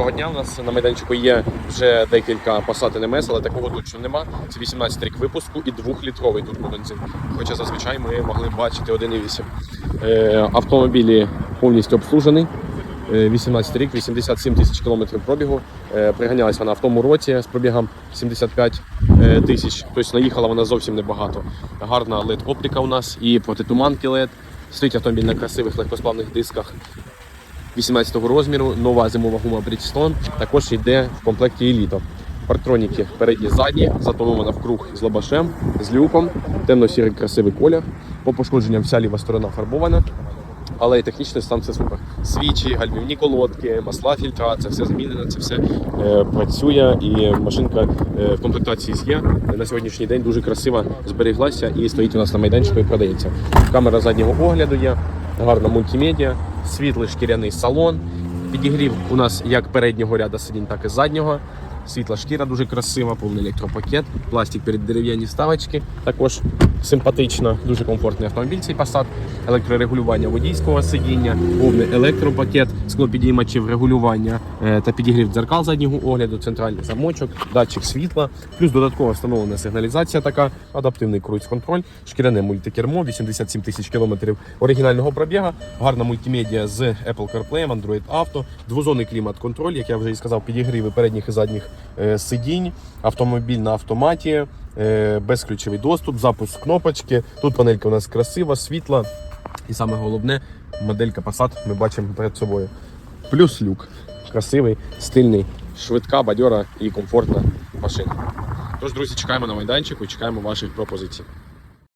Доброго дня. У нас на майданчику є вже декілька Passat NMS, але такого точно нема. Це 18 рік випуску і 2-літровий турбобензин. Хоча зазвичай ми могли бачити 1,8. Е, автомобілі повністю обслужений. Е, 18 рік, 87 тисяч кілометрів пробігу. Е, Приганялась вона в тому році з пробігом 75 е, тисяч. Тобто наїхала вона зовсім небагато. Гарна LED оптика у нас і протитуманки LED. Стоїть автомобіль на красивих легкосплавних дисках 18 розміру, нова зимова гума Bridgestone, також йде в комплекті еліта. Партроніки передні задні, затонована круг з лабашем, з люком, темно-сірий красивий колір. По пошкодженням вся ліва сторона фарбована, але і технічний стан це супер. Свічі, гальмівні колодки, масла фільтра, це все змінено, це все е, працює і машинка е, в комплектації є. На сьогоднішній день дуже красиво зберіглася і стоїть у нас на майданчику і продається. Камера заднього огляду є, гарна мультимедіа, світлий шкіряний салон. Підігрів у нас як переднього ряду сидінь, так і заднього. Світла шкіра дуже красива, повний електропакет, пластик перед дерев'яні ставочки. Також симпатично, дуже комфортний автомобіль. Цей Passat, електрорегулювання водійського сидіння, повний електропакет, склопідіймачів регулювання е, та підігрів дзеркал заднього огляду, центральний замочок, датчик світла, плюс додатково встановлена сигналізація, така адаптивний круїз-контроль, шкіряне мультикермо, 87 тисяч кілометрів оригінального пробіга, гарна мультимедіа з Apple CarPlay, Android Auto, двозонний клімат-контроль, як я вже і сказав, підігріви передніх і задніх сидінь, автомобіль на автоматі, е, безключовий доступ, запуск кнопочки. Тут панелька у нас красива, світла. І саме головне, моделька Passat ми бачимо перед собою. Плюс люк. Красивий, стильний, швидка, бадьора і комфортна машина. Тож, друзі, чекаємо на майданчику, чекаємо ваших пропозицій.